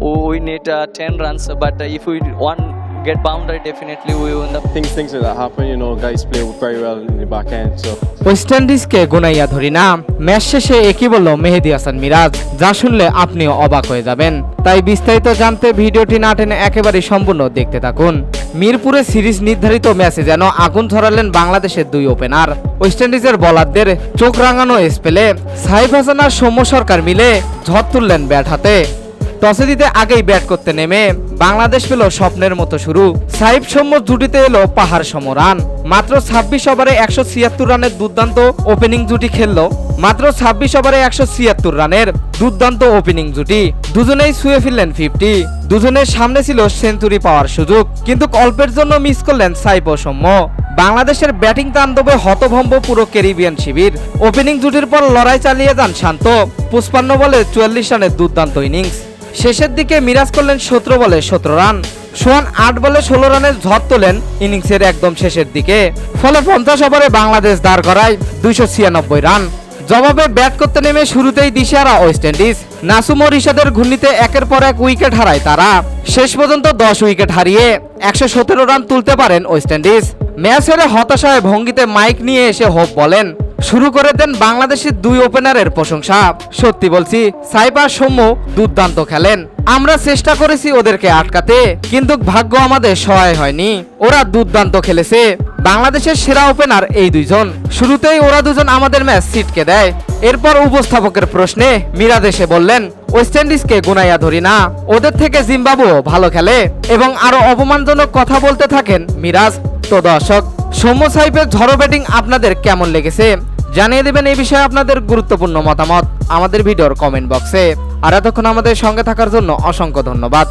we need uh, 10 runs, but uh, if we one get boundary, definitely we win the things things that happen. You know, guys play very well in the back end. So. West ইন্ডিজকে গোনাইয়া ধরি না। Match শেষে একই বলল মেহেদি হাসান মিরাজ। যা শুনলে আপনিও অবাক হয়ে যাবেন। তাই বিস্তারিত জানতে ভিডিওটি না টেনে একেবারেই সম্পূর্ণ দেখতে থাকুন। মিরপুরে সিরিজ নির্ধারিত ম্যাচে যেন আগুন ধরালেন বাংলাদেশের দুই ওপেনার। ওয়েস্ট ইন্ডিজের বলারদের চোখ রাঙানো স্পেলে সাইফ হাসান আর সৌম্য সরকার মিলে ঝড় তুললেন ব্যাট হাতে। টসে দিতে আগেই ব্যাট করতে নেমে বাংলাদেশ পেল স্বপ্নের মতো শুরু। সাইফ সৌম্য জুটিতে এলো পাহাড় সম রান। মাত্র ছাব্বিশ ওভারে একশো ছিয়াত্তর রানের দুর্দান্ত ওপেনিং জুটি খেললো। মাত্র ছাব্বিশ ওভারে একশো ছিয়াত্তর রানের দুর্দান্ত ওপেনিং জুটি। দুজনেই ছুঁয়ে ফিরলেন ফিফটি দুজনের সামনে ছিল সেঞ্চুরি পাওয়ার সুযোগ, কিন্তু অল্পের জন্য মিস করলেন সাইফ ও সৌম্য। বাংলাদেশের ব্যাটিং তাণ্ডবে হতভম্ব পুরো ক্যারিবিয়ান শিবির। ওপেনিং জুটির পর লড়াই চালিয়ে যান শান্ত। পুষ্পান্ন বলে চুয়াল্লিশ রানের দুর্দান্ত ইনিংস শেষের দিকে মিরাজ করলেন সতেরো বলে সতেরো রান। সোহান আট বলে ষোলো রানের ঝড় তোলেন ইনিংসের একদম শেষের দিকে। ফলে পঞ্চাশ ওভারে বাংলাদেশ দাঁড় করায় দুইশো ছিয়ানব্বই রান। জবাবে ব্যাট করতে নেমে শুরুতেই দিশেহারা ওয়েস্ট ইন্ডিজ। নাসুম ও রিশাদের ঘূর্ণিতে একের পর এক উইকেট হারায় তারা। শেষ পর্যন্ত দশ উইকেট হারিয়ে একশো সতেরো রান তুলতে পারেন ওয়েস্ট ইন্ডিজ। ম্যাচ হেরে হতাশায় ভঙ্গিতে মাইক নিয়ে এসে হোপ বলেন। শুরু করে দেন বাংলাদেশের দুই ওপেনারের প্রশংসা। সত্যি বলছি, সাইবার সৌম্য দুর্দান্ত খেলেন। আমরা চেষ্টা করেছি ওদেরকে আটকাতে, কিন্তু ভাগ্য আমাদের সহায় হয়নি। ওরা দুর্দান্ত খেলেছে। বাংলাদেশের সেরা ওপেনার এই দুইজন। শুরুতেই ওরা দুজন আমাদের ম্যাচ সিটকে দেয়। এরপর উপস্থাপকের প্রশ্নে মিরাজ এসে বললেন ওয়েস্ট ইন্ডিজকে গুনাইয়া ধরি না। ওদের থেকে জিম্বাবুও ভালো খেলে এবং আরও অপমানজনক কথা বলতে থাকেন মিরাজ। তো দর্শক, সৌম্য সাহেবের ঝড়ো ব্যাটিং আপনাদের কেমন লেগেছে? জানিয়ে দেবেন এই বিষয়ে আপনাদের গুরুত্বপূর্ণ মতামত আমাদের ভিডিওর কমেন্ট বক্সে আর এতক্ষণ আমাদের সঙ্গে থাকার জন্য অসংখ্য ধন্যবাদ।